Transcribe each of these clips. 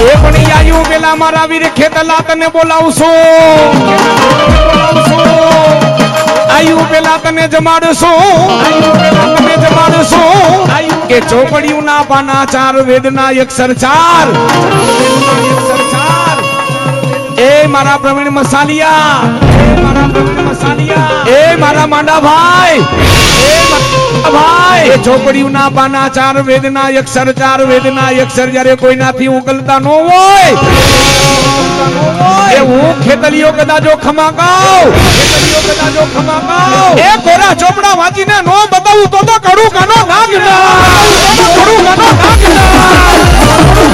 એ પણ પેલા મારા વીર ખેતલા તને બોલાવશું. આયું પેલા તને જમાડશું. કે ચોપડિયું પાના ચાર, વેદના અક્ષર એ મારા પ્રવીણ મસાલિયા. એ મારા માંડા ભાઈ એ ભાઈ. એ ચોપડિયું ના પાના ચાર વેદના અક્ષર ચાર વેદના અક્ષર જ્યારે કોઈનાથી ઉકલતા ન હોય. એ હું ખેતલીઓ કદાચો ખમા ખેતલીઓ કદાચો ખમા એ કોરા ચોપડા વાંચીને નો બતાવું તો તો કડું કાનો નાગ ના. કડું કાનો નાગ ના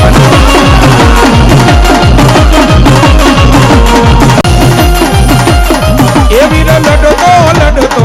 એવી લડતો લડતો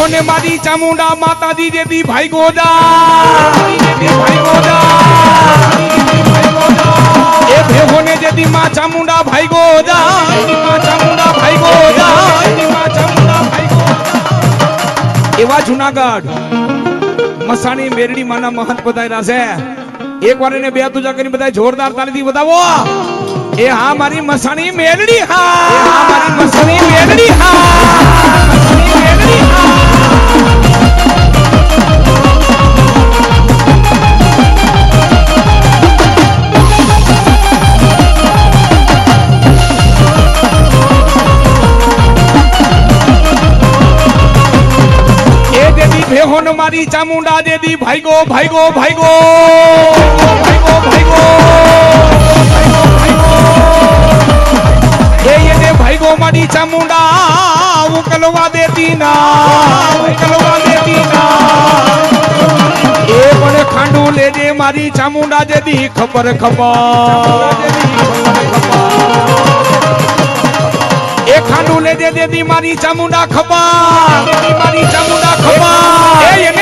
પછી દેહોને મારી ચામુંડા માતાજી દેવી ભાઈ ગોદા. ભાઈ ગોદા એ દેહોને દેવી માં ચામુંડા ભાઈ ગોદા. ચામુંડા ભાઈ ગોદા એવા જુનાગઢ, મસાણી, મેરડી માના મહંત બધાયરા છે. એક વાર એને બે તુજા કરી બધા જોરદાર તાલીથી બતાવો એ હા મારી મસાણી, મેરડી હા મારી મસાણી, મેરડી હા. ભેહોન મારી ચામુંડા દેદી, ભાઈગો ભાઈગો ભાઈગો ભાઈગો ભાઈગો એ એને ભાઈગો મારી ચામુંડા, ઉકલવા દેતી ના, ઉકલવા દેતી ના. એ પણ ખાંડુ લેજે મારી ચામુંડા દેદી, ખબર ખબર. એ ખાંડુ લેજે દેદી મારી ચામુંડા ખબર મારી ચામુંડા ખબર. એ એને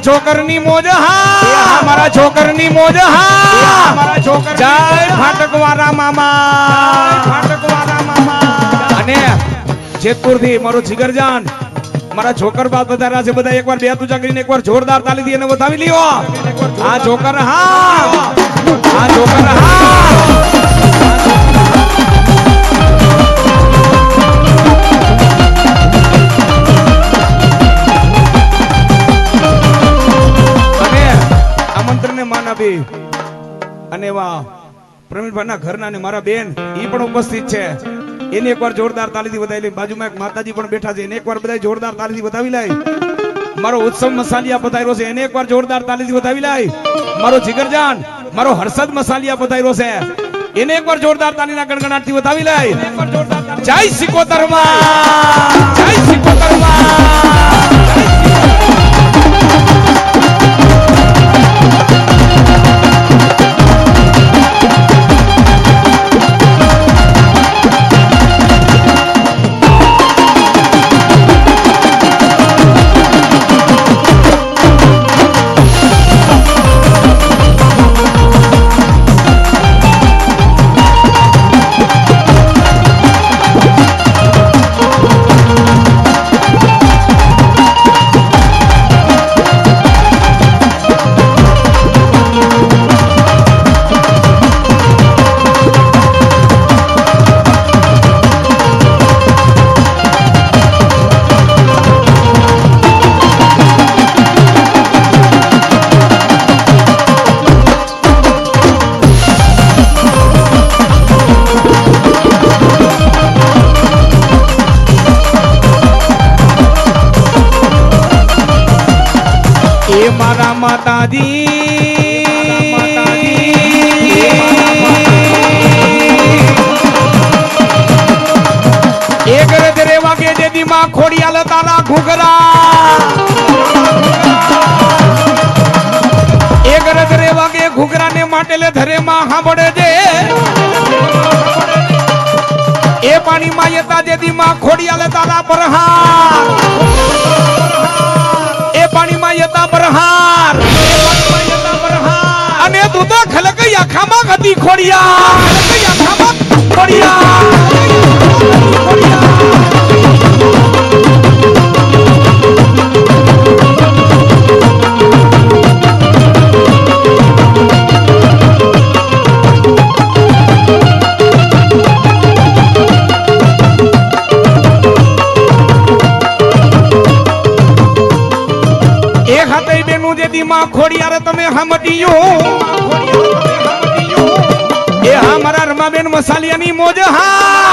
મારા છોકરની મોજ હા. મારા છોકરની મોજ હા. મારા છોકર જય ફાટકવાળા મામા. ફાટકવાળા મામા. અને જેતપુરથી મારો જીગરજાન મારા છોકર બાદ વધાર્યા છે બધા એકવાર બે તુજા કરીને એકવાર જોરદાર તાલી થી એને વધાવી લ્યો. આ છોકર હા. આ છોકર હા. આમંત્રણને માન આપી. અને એવા પ્રવીણભાઈના ઘરના અને મારા બેન એ પણ ઉપસ્થિત છે. એને એકવાર જોરદાર તાલીથી વધાવી બાજુમાં એક માતાજી પણ બેઠા છે. એને એકવાર બધા જોરદાર તાલીથી વધાવી લાય મારો ઉત્સવ મસાલિયા પધાર્યો છે. એને એકવાર જોરદાર તાલીથી વધાવી લાય મારો જીગરજાન, મારો હર્ષદ મસાલિયા પધાર્યો છે. એને એકવાર જોરદાર તાલીના ગણગણાટથી વધાવી લાય જય સિકોતરમાં! જય સિકોતરમાં! મારા માતાજી. એક રજરે વાગે જેદી માં ખોડિયા લતાના ઘૂઘરા. એક રજરે વાગે ઘૂઘરા ને માટેલે ધરે માં સાંભળે છે એ પાણી માં યતા જેદી માં ખોડિયા પરહાર એ બરહાર અને તું તો ખલકઈ આખામાં ગતી ખોડિયા આખામાં ખોડિયા તમે હમટીયો એ હા મારા રમાબેન મસાલિયાની મોજ હા.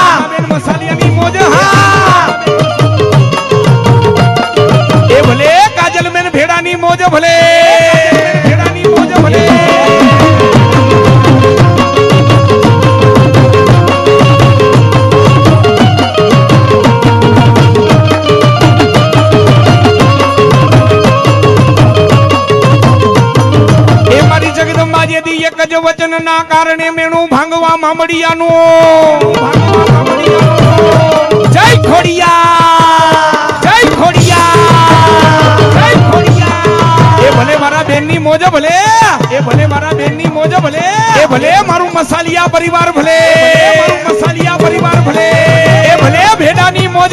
ના કારણે મેણું ભાંગવા મામડિયાનું જય ખોડિયા જય ખોડિયા જય ખોડિયા. એ ભલે મારા બેનની મોજ ભલે, એ ભલે મારા બેનની મોજ ભલે, એ ભલે મારું મસાલિયા પરિવાર ભલે મારું મસાલિયા પરિવાર ભલે, એ ભલે ભેડાની મોજ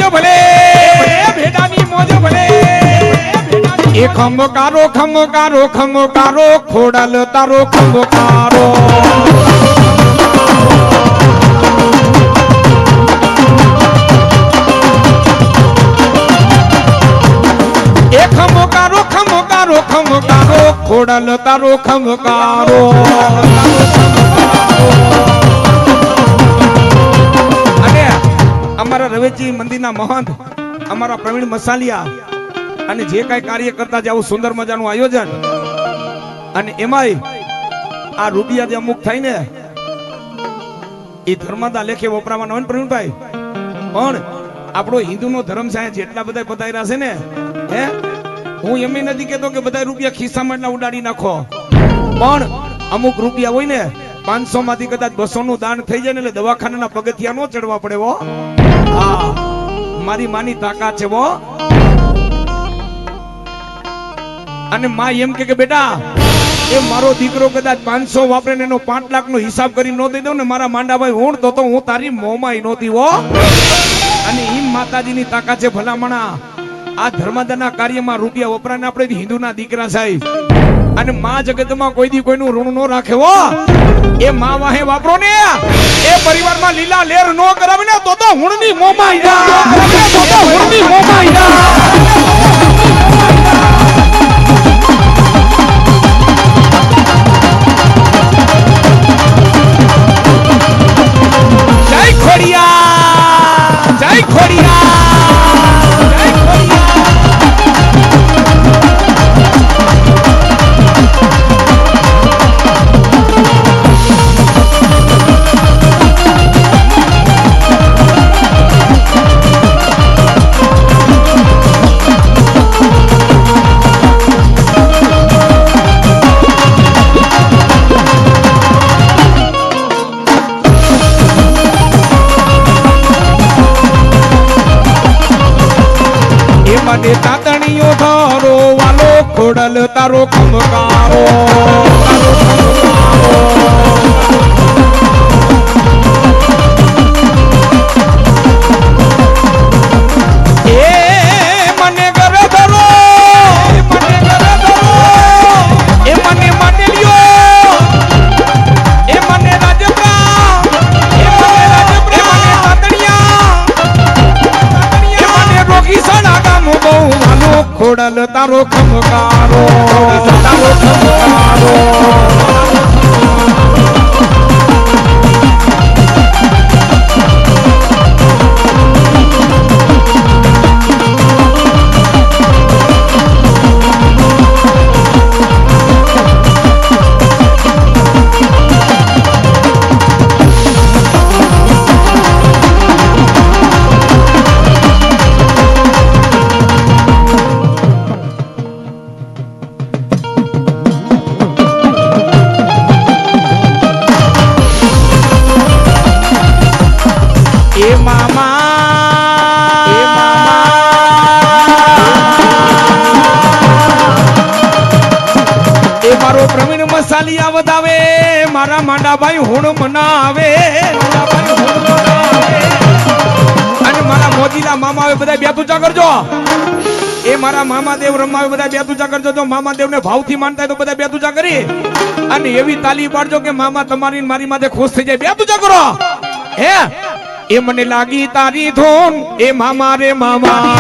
એ ખમકારો ખમકારો ખમકારો, ખોડલ તારો, ખમકારો. એ ખમકારો ખમકારો ખમકારો, ખોડલ તારો, ખમકારો. અમારા રવેજી મંદિરના મહંત, અમારા પ્રવીણ મસાલિયા અને જે કઈ કાર્ય કરતા જે આવું સુંદર મજાનું આયોજન. અને એમાંય આ રૂપિયા જે અમુક થાય ને, એ ધર્મદા લેખે વપરાવાનો હોય ને પ્રવીણભાઈ. પણ આપણો હિન્દુનો ધર્મ છે જેટલા બધા પધાર્યા છે ને, હે? હું એમ નથી કેતો કે બધા રૂપિયા ખિસ્સામાં એટલા ઉડાડી નાખો. પણ અમુક રૂપિયા હોય ને પાંચસો માંથી કદાચ બસો નું દાન થઈ જાય ને, એટલે દવાખાનાના પગથિયા નો ચડવા પડે વો હા, મારી માની તાકાત છે વો અને માં એમ કે બેટા, એ મારો દીકરો કદાચ પાંચસો વાપરે ને એનો પાંચ લાખ નો હિસાબ કરી ન દઈ દઉં ને મારા માંડાભાઈ હું તો હું તારી મોમાં નહોતી હો અને હિમ માતાજીની તાકાત છે, ભલામણા. આ ધર્માદાના કાર્યમાં રૂપિયા વપરાને આપણે હિન્દુના દીકરા સાહેબ. અને માં જગતમાં કોઈ દી કોઈનું ઋણ ન રાખે હો. એ મા વાહે વાપરો ને. એ પરિવારમાં લીલા લેર નો કરાવે ને તો તો હુણની મોમાં જા. તો તો હુણની મોમાં Jai on. ધરો વાલો ખોડલ તારો ખમકારો ખોડલ તારો ખમકારો. તારો ખમકારો મસાલિયા વધાવે, મારા માંડાભાઈ હુણ મનાવે. અને મારા મોદીના મામા આવે બધા બે તુચા કરજો. એ મારા મામાદેવ રમાવે બધા બે તુચા કરજો. જો મામાદેવને ભાવથી માનતા તો બધા બે તુચા કરી. અને એવી તાલી પાડજો કે મામા તમારી મારી માથે ખુશ થઈ જાય. બે તુચા કરો. હે? એ મને લાગી તારી ધૂન, એ મામા રે મામા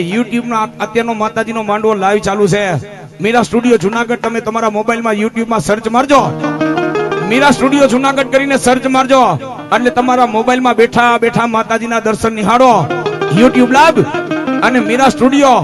અને YouTube નો અત્યારનો માંડવો લાઈવ ચાલુ છે. મીરા સ્ટુડિયો જુનાગઢ, તમે તમારા મોબાઈલમાં યુટ્યુબમાં સર્ચ મારજો. મીરા સ્ટુડિયો જુનાગઢ કરીને સર્ચ મારજો. એટલે તમારા મોબાઈલમાં બેઠા બેઠા માતાજીના દર્શન નિહાળો. યુટ્યુબ લાઈવ અને મીરા સ્ટુડિયો